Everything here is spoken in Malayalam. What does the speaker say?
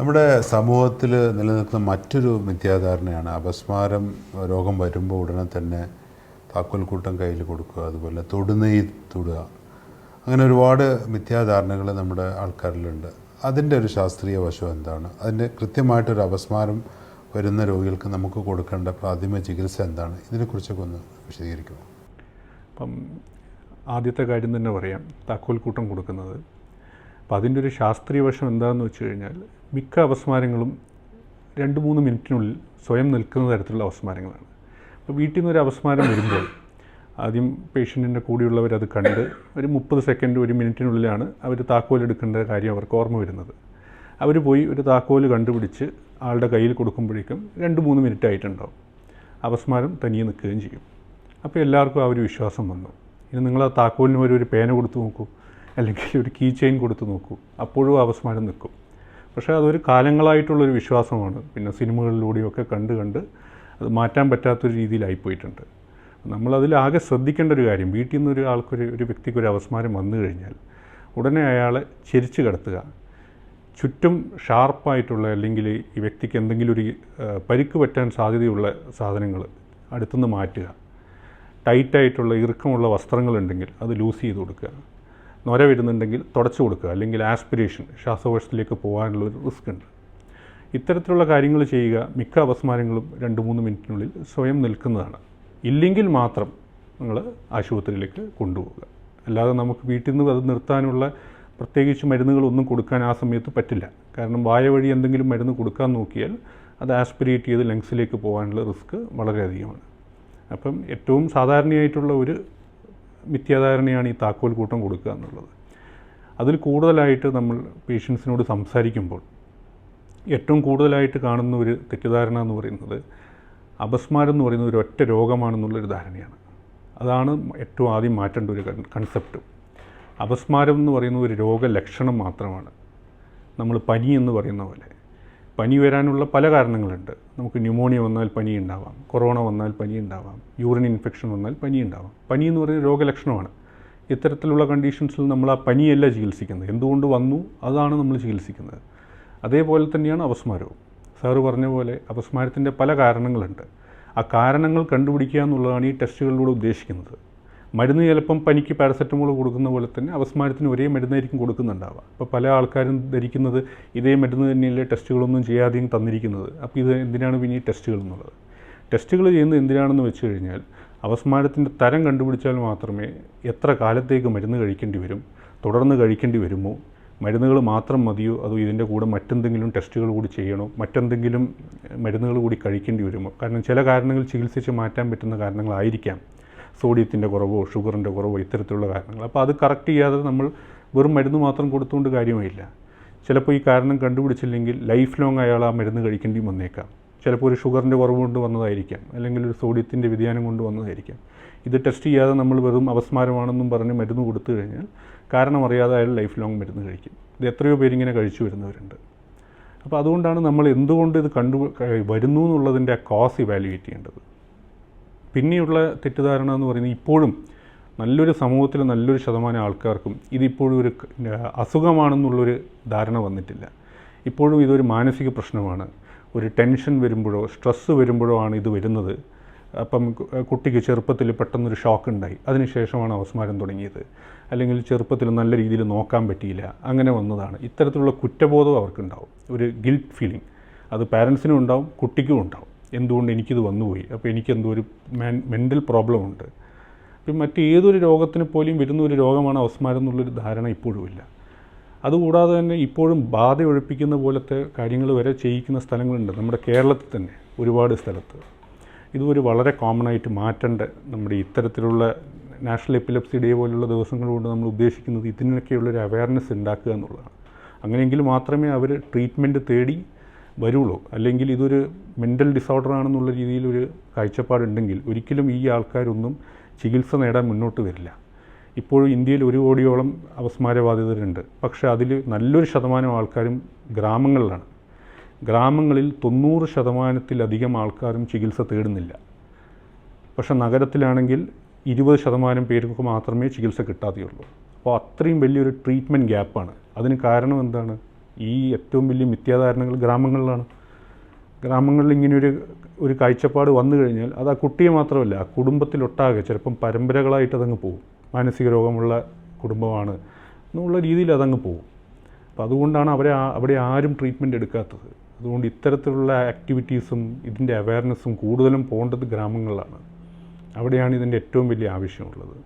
നമ്മുടെ സമൂഹത്തിൽ നിലനിൽക്കുന്ന മറ്റൊരു മിഥ്യാധാരണയാണ് അപസ്മാരം രോഗം വരുമ്പോൾ ഉടനെ തന്നെ താക്കോൽക്കൂട്ടം കയ്യിൽ കൊടുക്കുക അതുപോലെ തൊടുനെയ് തൊടുക. അങ്ങനെ ഒരുപാട് മിഥ്യാധാരണകൾ നമ്മുടെ ആൾക്കാരിലുണ്ട്. അതിന്റെ ഒരു ശാസ്ത്രീയ വശം എന്താണ്? അതിന്റെ കൃത്യമായിട്ടൊരു അപസ്മാരം വരുന്ന രോഗികൾക്ക് നമുക്ക് കൊടുക്കേണ്ട പ്രാഥമിക ചികിത്സ എന്താണ്? ഇതിനെക്കുറിച്ചൊക്കെ ഒന്ന് വിശദീകരിക്കുമോ? അപ്പം ആദ്യത്തെ കാര്യം തന്നെ പറയാം. താക്കോൽക്കൂട്ടം കൊടുക്കുന്നത്. അപ്പം അതിന്റെ ഒരു ശാസ്ത്രീയ വശം എന്താണെന്ന് വെച്ച് കഴിഞ്ഞാൽ മിക്ക അപസ്മാരങ്ങളും രണ്ട് മൂന്ന് മിനിറ്റിനുള്ളിൽ സ്വയം നിൽക്കുന്ന തരത്തിലുള്ള അപസ്മാരങ്ങളാണ് അപ്പോൾ വീട്ടിൽ നിന്ന് ഒരു അപസ്മാരം വരുമ്പോൾ ആദ്യം പേഷ്യന്റിന്റെ കൂടെയുള്ളവർ അത് കണ്ട് ഒരു മുപ്പത് സെക്കൻഡ് ഒരു മിനിറ്റിനുള്ളിലാണ് അവർ താക്കോൽ എടുക്കേണ്ട കാര്യം അവർക്ക് ഓർമ്മ വരുന്നത്. അവർ പോയി ഒരു താക്കോൽ കണ്ടുപിടിച്ച് ആളുടെ കയ്യിൽ കൊടുക്കുമ്പോഴേക്കും രണ്ട് മൂന്ന് മിനിറ്റ് ആയിട്ടുണ്ടാവും. അപസ്മാരം തനിയെ നിൽക്കുകയും ചെയ്യും. അപ്പോൾ എല്ലാവർക്കും ആ ഒരു വിശ്വാസം വന്നു. ഇനി നിങ്ങൾ ആ താക്കോലിന് ഒരു പേന കൊടുത്തു നോക്കൂ. അല്ലെങ്കിൽ ഒരു കീ ചെയിൻ കൊടുത്ത് നോക്കൂ. അപ്പോഴും ആ അപസ്മാരം നിൽക്കും. പക്ഷേ അതൊരു കാലങ്ങളായിട്ടുള്ളൊരു വിശ്വാസമാണ്. പിന്നെ സിനിമകളിലൂടെയൊക്കെ കണ്ട് കണ്ട് അത് മാറ്റാൻ പറ്റാത്തൊരു രീതിയിലായിപ്പോയിട്ടുണ്ട്. നമ്മളതിൽ ആകെ ശ്രദ്ധിക്കേണ്ട ഒരു കാര്യം വീട്ടിൽ നിന്ന് ഒരു ആൾക്കൊരു ഒരു വ്യക്തിക്ക് ഒരു അപസ്മാരം വന്നു കഴിഞ്ഞാൽ ഉടനെ അയാളെ ചെരിച്ച് കിടത്തുക. ചുറ്റും ഷാർപ്പായിട്ടുള്ള അല്ലെങ്കിൽ ഈ വ്യക്തിക്ക് എന്തെങ്കിലും ഒരു പരിക്ക് പറ്റാൻ സാധ്യതയുള്ള സാധനങ്ങൾ അടുത്തുനിന്ന് മാറ്റുക. ടൈറ്റായിട്ടുള്ള ഇറുക്കമുള്ള വസ്ത്രങ്ങളുണ്ടെങ്കിൽ അത് ലൂസ് ചെയ്ത് കൊടുക്കുക. നൊര വരുന്നുണ്ടെങ്കിൽ തുടച്ചു കൊടുക്കുക അല്ലെങ്കിൽ ആസ്പിരേഷൻ ശ്വാസകോശത്തിലേക്ക് പോകാനുള്ള ഒരു റിസ്ക് ഉണ്ട്. ഇത്തരത്തിലുള്ള കാര്യങ്ങൾ ചെയ്യുക മിക്ക അപസ്മാരങ്ങളും രണ്ട് മൂന്ന് മിനിറ്റിനുള്ളിൽ സ്വയം നിൽക്കുന്നതാണ്. ഇല്ലെങ്കിൽ മാത്രം നിങ്ങൾ ആശുപത്രിയിലേക്ക് കൊണ്ടുപോവുക. അല്ലാതെ നമുക്ക് വീട്ടിൽ നിന്ന് അത് നിർത്താനുള്ള പ്രത്യേകിച്ച് മരുന്നുകളൊന്നും കൊടുക്കാൻ ആ സമയത്ത് പറ്റില്ല. കാരണം വായ വഴി എന്തെങ്കിലും മരുന്ന് കൊടുക്കാൻ നോക്കിയാൽ അത് ആസ്പിരേറ്റ് ചെയ്ത് ലങ്സിലേക്ക് പോകാനുള്ള റിസ്ക് വളരെയധികമാണ്. അപ്പം ഏറ്റവും സാധാരണയായിട്ടുള്ള ഒരു മിഥ്യാധാരണയാണ് ഈ താക്കോൽ കൂട്ടം കൊടുക്കുക എന്നുള്ളത്. അതിൽ കൂടുതലായിട്ട് നമ്മൾ പേഷ്യൻസിനോട് സംസാരിക്കുമ്പോൾ ഏറ്റവും കൂടുതലായിട്ട് കാണുന്ന ഒരു തെറ്റിദ്ധാരണ എന്ന് പറയുന്നത് അപസ്മാരം എന്ന് പറയുന്നത് ഒരു ഒറ്റ രോഗമാണെന്നുള്ളൊരു ധാരണയാണ്. അതാണ് ഏറ്റവും ആദ്യം മാറ്റേണ്ട ഒരു കൺസെപ്റ്റ്. അപസ്മാരം എന്ന് പറയുന്ന ഒരു രോഗലക്ഷണം മാത്രമാണ് നമ്മൾ പനി എന്ന് പറയുന്ന പോലെ. പനി വരാനുള്ള പല കാരണങ്ങളുണ്ട്. നമുക്ക് ന്യൂമോണിയ വന്നാൽ പനി ഉണ്ടാവാം കൊറോണ വന്നാൽ പനി ഉണ്ടാവാം യൂറിൻ ഇൻഫെക്ഷൻ വന്നാൽ പനി ഉണ്ടാവാം. പനി എന്ന് പറയുന്നത് രോഗലക്ഷണമാണ്. ഇത്തരത്തിലുള്ള കണ്ടീഷൻസിൽ നമ്മൾ ആ പനിയല്ല ചികിത്സിക്കുന്നത്. എന്തുകൊണ്ട് വന്നു? അതാണ് നമ്മൾ ചികിത്സിക്കുന്നത്. അതേപോലെ തന്നെയാണ് അപസ്മാരവും സാറ് പറഞ്ഞ പോലെ അപസ്മാരത്തിന്റെ പല കാരണങ്ങളുണ്ട്. ആ കാരണങ്ങൾ കണ്ടുപിടിക്കുക എന്നുള്ളതാണ് ഈ ടെസ്റ്റുകളിലൂടെ ഉദ്ദേശിക്കുന്നത്. മരുന്ന് ചിലപ്പം പനിക്ക് പാരസെറ്റമോൾ കൊടുക്കുന്ന പോലെ തന്നെ അപസ്മാരത്തിന് ഒരേ മരുന്നായിരിക്കും കൊടുക്കുന്നുണ്ടാവുക. അപ്പോൾ പല ആൾക്കാരും ധരിക്കുന്നത് ഇതേ മരുന്ന് തന്നെയല്ലേ ടെസ്റ്റുകളൊന്നും ചെയ്യാതെയും തന്നിരിക്കുന്നത്. അപ്പോൾ ഇത് എന്തിനാണ് പിന്നെ ഈ ടെസ്റ്റുകൾ എന്നുള്ളത്? ടെസ്റ്റുകൾ ചെയ്യുന്നത് എന്തിനാണെന്ന് വെച്ച് കഴിഞ്ഞാൽ അവസ്മാരത്തിന്റെ തരം കണ്ടുപിടിച്ചാൽ മാത്രമേ എത്ര കാലത്തേക്ക് മരുന്ന് കഴിക്കേണ്ടി വരും തുടർന്ന് കഴിക്കേണ്ടി വരുമോ മരുന്നുകൾ മാത്രം മതിയോ അതോ ഇതിന്റെ കൂടെ മറ്റെന്തെങ്കിലും ടെസ്റ്റുകൾ കൂടി ചെയ്യണോ മറ്റെന്തെങ്കിലും മരുന്നുകൾ കൂടി കഴിക്കേണ്ടി വരുമോ? കാരണം ചില കാരണങ്ങൾ ചികിത്സിച്ച് മാറ്റാൻ പറ്റുന്ന കാരണങ്ങളായിരിക്കാം സോഡിയത്തിന്റെ കുറവോ ഷുഗറിന്റെ കുറവോ ഇത്തരത്തിലുള്ള കാരണങ്ങൾ. അപ്പോൾ അത് കറക്റ്റ് ചെയ്യാതെ നമ്മൾ വെറും മരുന്ന് മാത്രം കൊടുത്തുകൊണ്ട് കാര്യമില്ല ചിലപ്പോൾ ഈ കാരണം കണ്ടുപിടിച്ചില്ലെങ്കിൽ ലൈഫ് ലോങ് അയാൾ ആ മരുന്ന് കഴിക്കേണ്ടി വന്നേക്കാം. ചിലപ്പോൾ ഒരു ഷുഗറിന്റെ കുറവ് കൊണ്ട് വന്നതായിരിക്കാം. അല്ലെങ്കിൽ ഒരു സോഡിയത്തിന്റെ വ്യതിയാനം കൊണ്ട് വന്നതായിരിക്കാം. ഇത് ടെസ്റ്റ് ചെയ്യാതെ നമ്മൾ വെറും അവസ്മാരമാണെന്നും പറഞ്ഞ് മരുന്ന് കൊടുത്തു കഴിഞ്ഞാൽ കാരണം അറിയാതെ അയാൾ ലൈഫ് ലോങ് മരുന്ന് കഴിക്കും. ഇത് എത്രയോ പേരിങ്ങനെ കഴിച്ചു വരുന്നവരുണ്ട്. അപ്പോൾ അതുകൊണ്ടാണ് നമ്മൾ എന്തുകൊണ്ട് ഇത് കണ്ടു വരുന്നു എന്നുള്ളതിന്റെ ആ കോസ് ഇവാലുവേറ്റ് ചെയ്യേണ്ടത്. പിന്നെയുള്ള തെറ്റിദ്ധാരണ എന്ന് പറയുന്നത് ഇപ്പോഴും നല്ലൊരു സമൂഹത്തിൽ നല്ലൊരു ശതമാനം ആൾക്കാർക്കും ഇതിപ്പോഴും ഒരു അസുഖമാണെന്നുള്ളൊരു ധാരണ വന്നിട്ടില്ല. ഇപ്പോഴും ഇതൊരു മാനസിക പ്രശ്നമാണ്. ഒരു ടെൻഷൻ വരുമ്പോഴോ സ്ട്രെസ്സ് വരുമ്പോഴോ ആണ് ഇത് വരുന്നത്. അപ്പം കുട്ടിക്ക് ചെറുപ്പത്തിൽ പെട്ടെന്നൊരു ഷോക്ക് ഉണ്ടായി അതിനുശേഷമാണ് അവസ്മാരം തുടങ്ങിയത്. അല്ലെങ്കിൽ ചെറുപ്പത്തിൽ നല്ല രീതിയിൽ നോക്കാൻ പറ്റിയില്ല. അങ്ങനെ വന്നതാണ്. ഇത്തരത്തിലുള്ള കുറ്റബോധം അവർക്കുണ്ടാവും. ഒരു ഗിൽറ്റ് ഫീലിംഗ് അത് പാരൻസിനും ഉണ്ടാവും കുട്ടിക്കും ഉണ്ടാവും. എന്തുകൊണ്ട് എനിക്കിത് വന്നുപോയി? അപ്പോൾ എനിക്കെന്തോ ഒരു മെന്റൽ പ്രോബ്ലം ഉണ്ട് ഇപ്പം മറ്റേതൊരു രോഗത്തിന് പോലും വരുന്ന ഒരു രോഗമാണ് അവസ്മാരം എന്നുള്ളൊരു ധാരണ ഇപ്പോഴും ഇല്ല. അതുകൂടാതെ തന്നെ ഇപ്പോഴും ബാധ ഒഴിപ്പിക്കുന്ന പോലത്തെ കാര്യങ്ങൾ വരെ ചെയ്യിക്കുന്ന സ്ഥലങ്ങളുണ്ട്. നമ്മുടെ കേരളത്തിൽ തന്നെ ഒരുപാട് സ്ഥലത്ത്. ഇതൊരു വളരെ കോമൺ ആയിട്ട് മാറ്റേണ്ട നമ്മുടെ ഇത്തരത്തിലുള്ള നാഷണൽ എപ്പിലപ്സി ഡേ പോലുള്ള ദിവസങ്ങൾ കൊണ്ട് നമ്മൾ ഉദ്ദേശിക്കുന്നത് ഇതിനൊക്കെയുള്ളൊരു അവയർനെസ് ഉണ്ടാക്കുക എന്നുള്ളതാണ്. അങ്ങനെയെങ്കിൽ മാത്രമേ അവർ ട്രീറ്റ്മെന്റ് തേടി വരുള്ളൂ. അല്ലെങ്കിൽ ഇതൊരു മെന്റൽ ഡിസോർഡർ ആണെന്നുള്ള രീതിയിൽ ഒരു കാഴ്ചപ്പാടുണ്ടെങ്കിൽ ഒരിക്കലും ഈ ആൾക്കാരൊന്നും ചികിത്സ നേടാൻ മുന്നോട്ട് വരില്ല. ഇപ്പോഴും ഇന്ത്യയിൽ ഒരു കോടിയോളം അപസ്മാരബാധിതരുണ്ട് പക്ഷേ അതിൽ നല്ലൊരു ശതമാനം ആൾക്കാരും ഗ്രാമങ്ങളിലാണ്. ഗ്രാമങ്ങളിൽ തൊണ്ണൂറ് ശതമാനത്തിലധികം ആൾക്കാരും ചികിത്സ തേടുന്നില്ല. പക്ഷെ നഗരത്തിലാണെങ്കിൽ ഇരുപത് ശതമാനം പേർക്ക് മാത്രമേ ചികിത്സ കിട്ടാതെയുള്ളൂ. അപ്പോൾ അത്രയും വലിയൊരു ട്രീറ്റ്മെന്റ് ഗ്യാപ്പാണ് അതിന് കാരണം എന്താണ്? ഈ ഏറ്റവും വലിയ മിഥ്യാധാരണകൾ ഗ്രാമങ്ങളിലാണ്. ഗ്രാമങ്ങളിൽ ഇങ്ങനെയൊരു ഒരു കാഴ്ചപ്പാട് വന്നു കഴിഞ്ഞാൽ അത് ആ കുട്ടിയെ മാത്രമല്ല ആ കുടുംബത്തിലൊട്ടാകെ ചിലപ്പം പരമ്പരകളായിട്ട് അതങ്ങ് പോകും. മാനസിക രോഗമുള്ള കുടുംബമാണ് എന്നുള്ള രീതിയിൽ അതങ്ങ് പോകും. അപ്പോൾ അതുകൊണ്ടാണ് അവരെ അവിടെ ആരും ട്രീറ്റ്മെന്റ് എടുക്കാത്തത്. അതുകൊണ്ട് ഇത്തരത്തിലുള്ള ആക്ടിവിറ്റീസും ഇതിന്റെ അവയർനെസ്സും കൂടുതലും പോകേണ്ടത് ഗ്രാമങ്ങളിലാണ്. അവിടെയാണ് ഇതിന്റെ ഏറ്റവും വലിയ ആവശ്യമുള്ളത്.